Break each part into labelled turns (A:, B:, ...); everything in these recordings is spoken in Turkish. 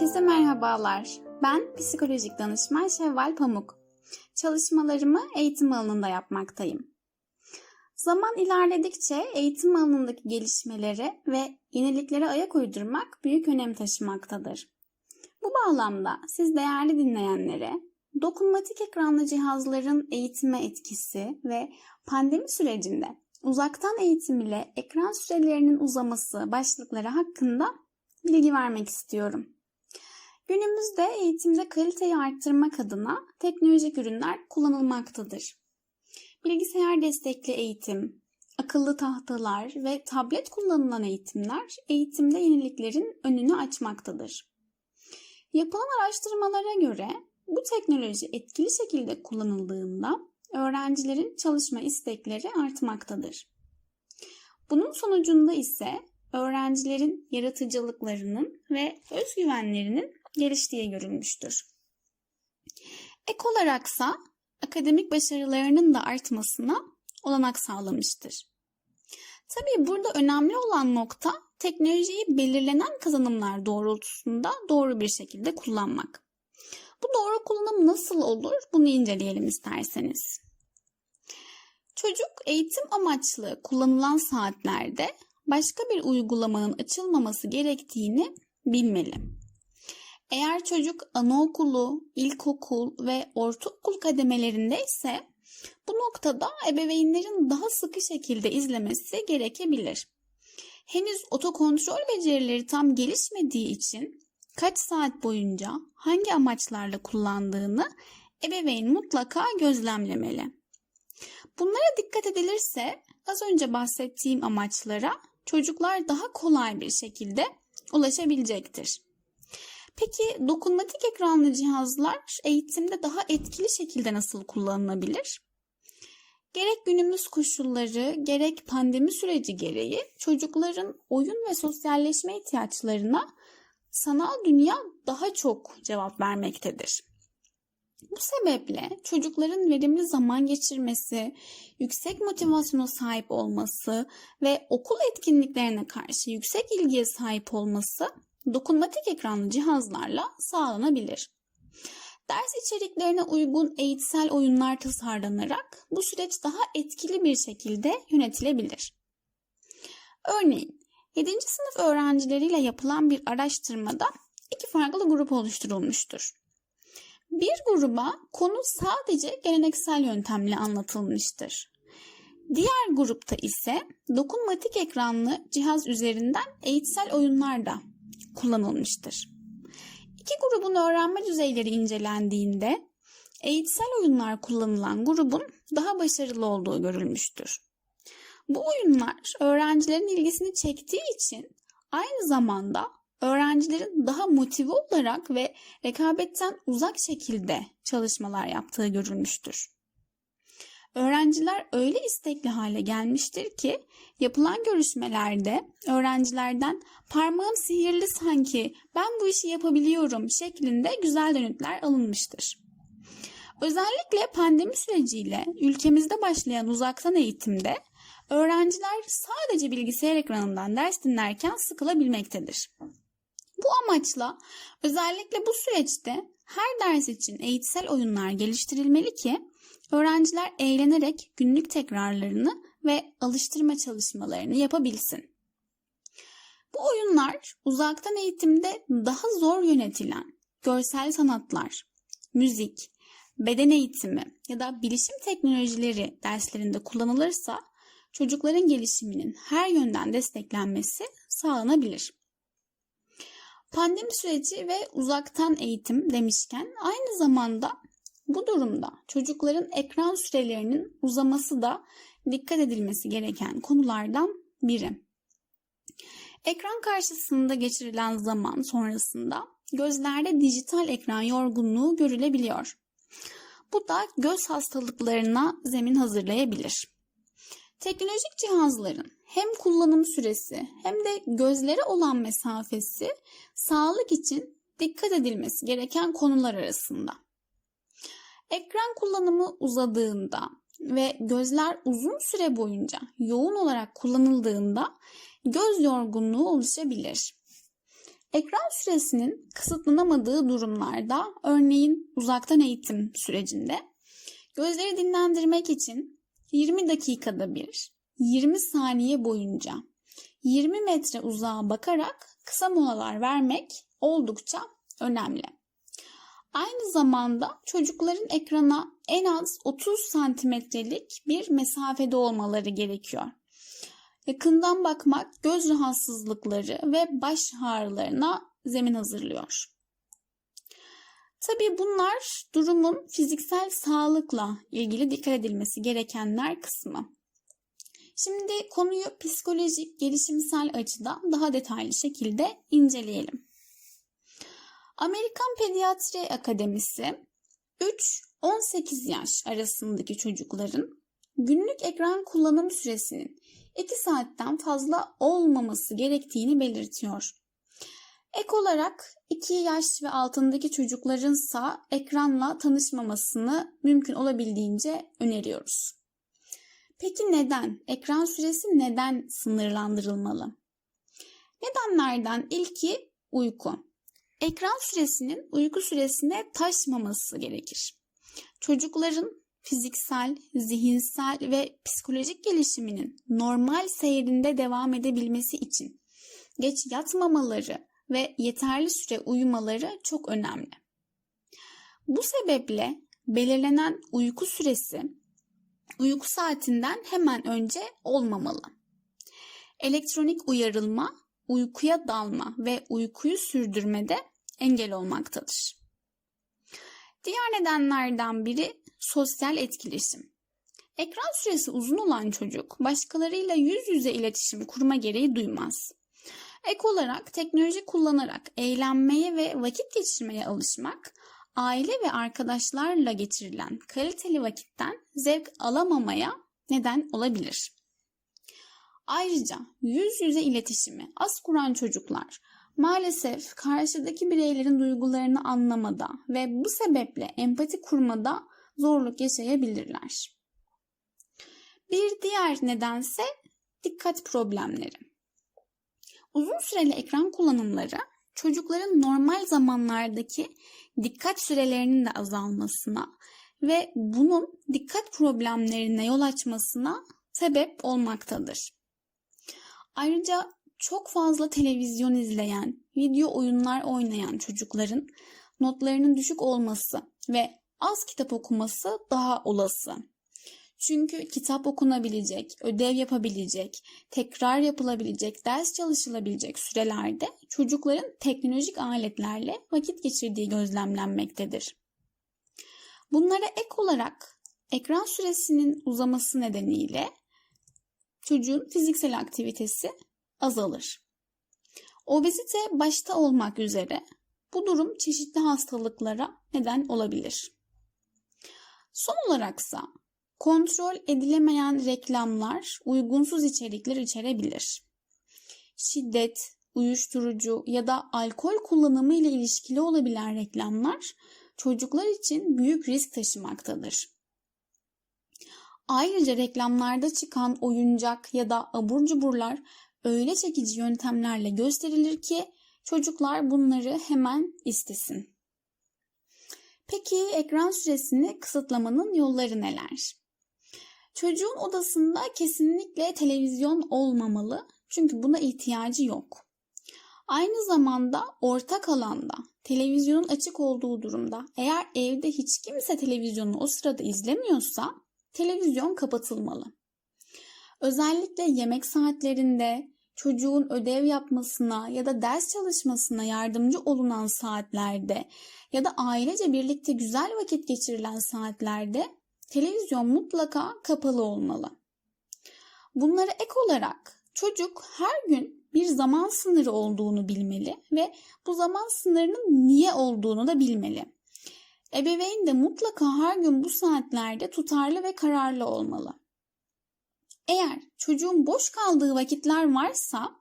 A: Herkese merhabalar. Ben psikolojik danışman Şevval Pamuk. Çalışmalarımı eğitim alanında yapmaktayım. Zaman ilerledikçe eğitim alanındaki gelişmelere ve yeniliklere ayak uydurmak büyük önem taşımaktadır. Bu bağlamda siz değerli dinleyenlere dokunmatik ekranlı cihazların eğitime etkisi ve pandemi sürecinde uzaktan eğitim ile ekran sürelerinin uzaması başlıkları hakkında bilgi vermek istiyorum. Günümüzde eğitimde kaliteyi arttırmak adına teknolojik ürünler kullanılmaktadır. Bilgisayar destekli eğitim, akıllı tahtalar ve tablet kullanılan eğitimler eğitimde yeniliklerin önünü açmaktadır. Yapılan araştırmalara göre bu teknoloji etkili şekilde kullanıldığında öğrencilerin çalışma istekleri artmaktadır. Bunun sonucunda ise öğrencilerin yaratıcılıklarının ve özgüvenlerinin geliştiği görülmüştür. Ek olaraksa akademik başarılarının da artmasına olanak sağlamıştır. Tabii burada önemli olan nokta teknolojiyi belirlenen kazanımlar doğrultusunda doğru bir şekilde kullanmak. Bu doğru kullanım nasıl olur? Bunu inceleyelim isterseniz. Çocuk eğitim amaçlı kullanılan saatlerde başka bir uygulamanın açılmaması gerektiğini bilmeli. Eğer çocuk anaokulu, ilkokul ve ortaokul kademelerinde ise bu noktada ebeveynlerin daha sıkı şekilde izlemesi gerekebilir. Henüz otokontrol becerileri tam gelişmediği için kaç saat boyunca hangi amaçlarla kullandığını ebeveyn mutlaka gözlemlemeli. Bunlara dikkat edilirse az önce bahsettiğim amaçlara çocuklar daha kolay bir şekilde ulaşabilecektir. Peki dokunmatik ekranlı cihazlar eğitimde daha etkili şekilde nasıl kullanılabilir? Gerek günümüz koşulları, gerek pandemi süreci gereği çocukların oyun ve sosyalleşme ihtiyaçlarına sanal dünya daha çok cevap vermektedir. Bu sebeple çocukların verimli zaman geçirmesi, yüksek motivasyona sahip olması ve okul etkinliklerine karşı yüksek ilgiye sahip olması dokunmatik ekranlı cihazlarla sağlanabilir. Ders içeriklerine uygun eğitsel oyunlar tasarlanarak bu süreç daha etkili bir şekilde yönetilebilir. Örneğin 7. sınıf öğrencileriyle yapılan bir araştırmada iki farklı grup oluşturulmuştur. Bir gruba konu sadece geleneksel yöntemle anlatılmıştır. Diğer grupta ise dokunmatik ekranlı cihaz üzerinden eğitsel oyunlar da kullanılmıştır. İki grubun öğrenme düzeyleri incelendiğinde eğitsel oyunlar kullanılan grubun daha başarılı olduğu görülmüştür. Bu oyunlar öğrencilerin ilgisini çektiği için aynı zamanda öğrencilerin daha motive olarak ve rekabetten uzak şekilde çalışmalar yaptığı görülmüştür. Öğrenciler öyle istekli hale gelmiştir ki yapılan görüşmelerde öğrencilerden parmağım sihirli sanki ben bu işi yapabiliyorum şeklinde güzel dönütler alınmıştır. Özellikle pandemi süreciyle ülkemizde başlayan uzaktan eğitimde öğrenciler sadece bilgisayar ekranından ders dinlerken sıkılabilmektedir. Bu amaçla özellikle bu süreçte her ders için eğitsel oyunlar geliştirilmeli ki öğrenciler eğlenerek günlük tekrarlarını ve alıştırma çalışmalarını yapabilsin. Bu oyunlar uzaktan eğitimde daha zor yönetilen görsel sanatlar, müzik, beden eğitimi ya da bilişim teknolojileri derslerinde kullanılırsa çocukların gelişiminin her yönden desteklenmesi sağlanabilir. Pandemi süreci ve uzaktan eğitim demişken aynı zamanda bu durumda çocukların ekran sürelerinin uzaması da dikkat edilmesi gereken konulardan biri. Ekran karşısında geçirilen zaman sonrasında gözlerde dijital ekran yorgunluğu görülebiliyor. Bu da göz hastalıklarına zemin hazırlayabilir. Teknolojik cihazların hem kullanım süresi hem de gözlere olan mesafesi sağlık için dikkat edilmesi gereken konular arasında. Ekran kullanımı uzadığında ve gözler uzun süre boyunca yoğun olarak kullanıldığında göz yorgunluğu oluşabilir. Ekran süresinin kısıtlanamadığı durumlarda, örneğin uzaktan eğitim sürecinde, gözleri dinlendirmek için 20 dakikada bir, 20 saniye boyunca 20 metre uzağa bakarak kısa molalar vermek oldukça önemli. Aynı zamanda çocukların ekrana en az 30 santimetrelik bir mesafede olmaları gerekiyor. Yakından bakmak göz rahatsızlıkları ve baş ağrılarına zemin hazırlıyor. Tabii bunlar durumun fiziksel sağlıkla ilgili dikkat edilmesi gerekenler kısmı. Şimdi konuyu psikolojik, gelişimsel açıdan daha detaylı şekilde inceleyelim. Amerikan Pediatri Akademisi 3-18 yaş arasındaki çocukların günlük ekran kullanım süresinin 2 saatten fazla olmaması gerektiğini belirtiyor. Ek olarak 2 yaş ve altındaki çocuklarınsa ekranla tanışmamasını mümkün olabildiğince öneriyoruz. Peki neden? Ekran süresi neden sınırlandırılmalı? Nedenlerden ilki uyku. Ekran süresinin uyku süresine taşmaması gerekir. Çocukların fiziksel, zihinsel ve psikolojik gelişiminin normal seyrinde devam edebilmesi için geç yatmamaları ve yeterli süre uyumaları çok önemli. Bu sebeple belirlenen uyku süresi uyku saatinden hemen önce olmamalı. Elektronik uyarılma, uykuya dalma ve uykuyu sürdürmede engel olmaktadır. Diğer nedenlerden biri sosyal etkileşim. Ekran süresi uzun olan çocuk başkalarıyla yüz yüze iletişim kurma gereği duymaz. Ek olarak teknoloji kullanarak eğlenmeye ve vakit geçirmeye alışmak, aile ve arkadaşlarla geçirilen kaliteli vakitten zevk alamamaya neden olabilir. Ayrıca yüz yüze iletişimi az kuran çocuklar maalesef karşıdaki bireylerin duygularını anlamada ve bu sebeple empati kurmada zorluk yaşayabilirler. Bir diğer nedense dikkat problemleri. Uzun süreli ekran kullanımları çocukların normal zamanlardaki dikkat sürelerinin de azalmasına ve bunun dikkat problemlerine yol açmasına sebep olmaktadır. Ayrıca çok fazla televizyon izleyen, video oyunlar oynayan çocukların notlarının düşük olması ve az kitap okuması daha olası. Çünkü kitap okunabilecek, ödev yapabilecek, tekrar yapılabilecek, ders çalışılabilecek sürelerde çocukların teknolojik aletlerle vakit geçirdiği gözlemlenmektedir. Bunlara ek olarak ekran süresinin uzaması nedeniyle çocuğun fiziksel aktivitesi azalır. Obezite başta olmak üzere bu durum çeşitli hastalıklara neden olabilir. Son olaraksa kontrol edilemeyen reklamlar uygunsuz içerikler içerebilir. Şiddet, uyuşturucu ya da alkol kullanımı ile ilişkili olabilen reklamlar çocuklar için büyük risk taşımaktadır. Ayrıca reklamlarda çıkan oyuncak ya da abur cuburlar öyle çekici yöntemlerle gösterilir ki çocuklar bunları hemen istesin. Peki ekran süresini kısıtlamanın yolları neler? Çocuğun odasında kesinlikle televizyon olmamalı çünkü buna ihtiyacı yok. Aynı zamanda ortak alanda televizyonun açık olduğu durumda eğer evde hiç kimse televizyonu o sırada izlemiyorsa televizyon kapatılmalı. Özellikle yemek saatlerinde çocuğun ödev yapmasına ya da ders çalışmasına yardımcı olunan saatlerde ya da ailece birlikte güzel vakit geçirilen saatlerde televizyon mutlaka kapalı olmalı. Bunlara ek olarak çocuk her gün bir zaman sınırı olduğunu bilmeli ve bu zaman sınırının niye olduğunu da bilmeli. Ebeveyn de mutlaka her gün bu saatlerde tutarlı ve kararlı olmalı. Eğer çocuğun boş kaldığı vakitler varsa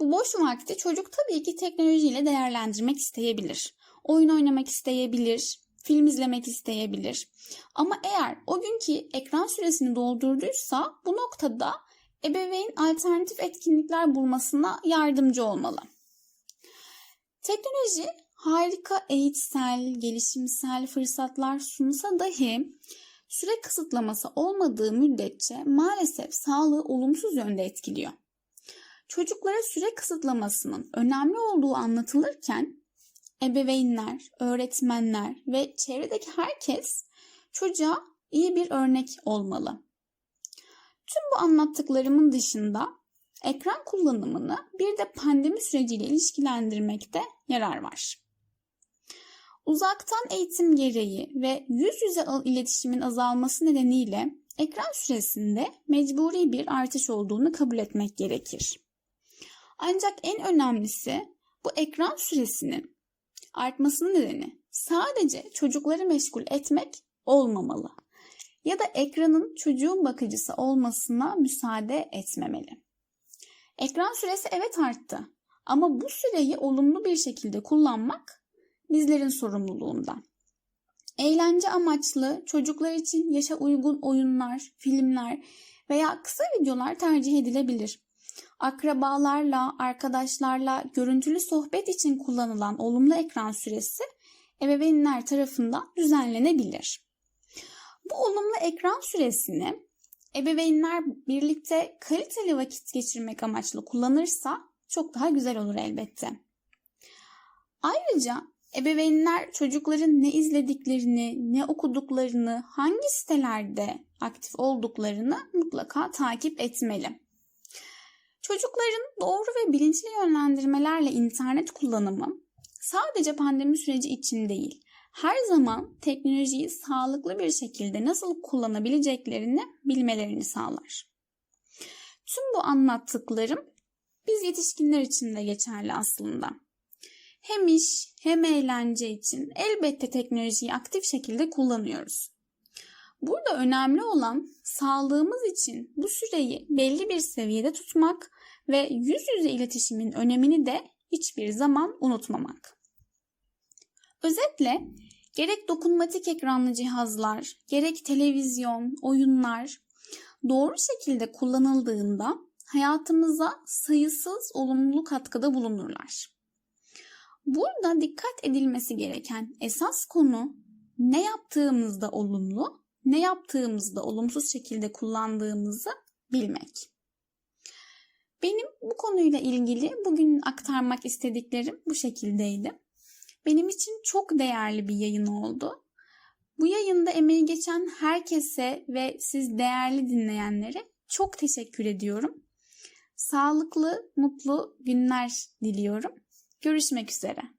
A: bu boş vakti çocuk tabii ki teknolojiyle değerlendirmek isteyebilir. Oyun oynamak isteyebilir, film izlemek isteyebilir. Ama eğer o günkü ekran süresini doldurduysa bu noktada ebeveyn alternatif etkinlikler bulmasına yardımcı olmalı. Teknoloji harika eğitsel, gelişimsel fırsatlar sunsa dahi süre kısıtlaması olmadığı müddetçe maalesef sağlığı olumsuz yönde etkiliyor. Çocuklara süre kısıtlamasının önemli olduğu anlatılırken ebeveynler, öğretmenler ve çevredeki herkes çocuğa iyi bir örnek olmalı. Tüm bu anlattıklarımın dışında ekran kullanımını bir de pandemi süreciyle ilişkilendirmekte yarar var. Uzaktan eğitim gereği ve yüz yüze iletişimin azalması nedeniyle ekran süresinde mecburi bir artış olduğunu kabul etmek gerekir. Ancak en önemlisi bu ekran süresinin artmasının nedeni sadece çocukları meşgul etmek olmamalı ya da ekranın çocuğun bakıcısı olmasına müsaade etmemeli. Ekran süresi evet arttı ama bu süreyi olumlu bir şekilde kullanmak bizlerin sorumluluğunda. Eğlence amaçlı çocuklar için yaşa uygun oyunlar, filmler veya kısa videolar tercih edilebilir. Akrabalarla, arkadaşlarla görüntülü sohbet için kullanılan olumlu ekran süresi ebeveynler tarafından düzenlenebilir. Bu olumlu ekran süresini ebeveynler birlikte kaliteli vakit geçirmek amaçlı kullanırsa çok daha güzel olur elbette. Ayrıca ebeveynler çocukların ne izlediklerini, ne okuduklarını, hangi sitelerde aktif olduklarını mutlaka takip etmeli. Çocukların doğru ve bilinçli yönlendirmelerle internet kullanımı sadece pandemi süreci için değil, her zaman teknolojiyi sağlıklı bir şekilde nasıl kullanabileceklerini bilmelerini sağlar. Tüm bu anlattıklarım biz yetişkinler için de geçerli aslında. Hem iş hem eğlence için elbette teknolojiyi aktif şekilde kullanıyoruz. Burada önemli olan sağlığımız için bu süreyi belli bir seviyede tutmak ve yüz yüze iletişimin önemini de hiçbir zaman unutmamak. Özetle gerek dokunmatik ekranlı cihazlar, gerek televizyon, oyunlar doğru şekilde kullanıldığında hayatımıza sayısız olumlu katkıda bulunurlar. Burada dikkat edilmesi gereken esas konu ne yaptığımızda olumlu, ne yaptığımızda olumsuz şekilde kullandığımızı bilmek. Benim bu konuyla ilgili bugün aktarmak istediklerim bu şekildeydi. Benim için çok değerli bir yayın oldu. Bu yayında emeği geçen herkese ve siz değerli dinleyenlere çok teşekkür ediyorum. Sağlıklı, mutlu günler diliyorum. Görüşmek üzere.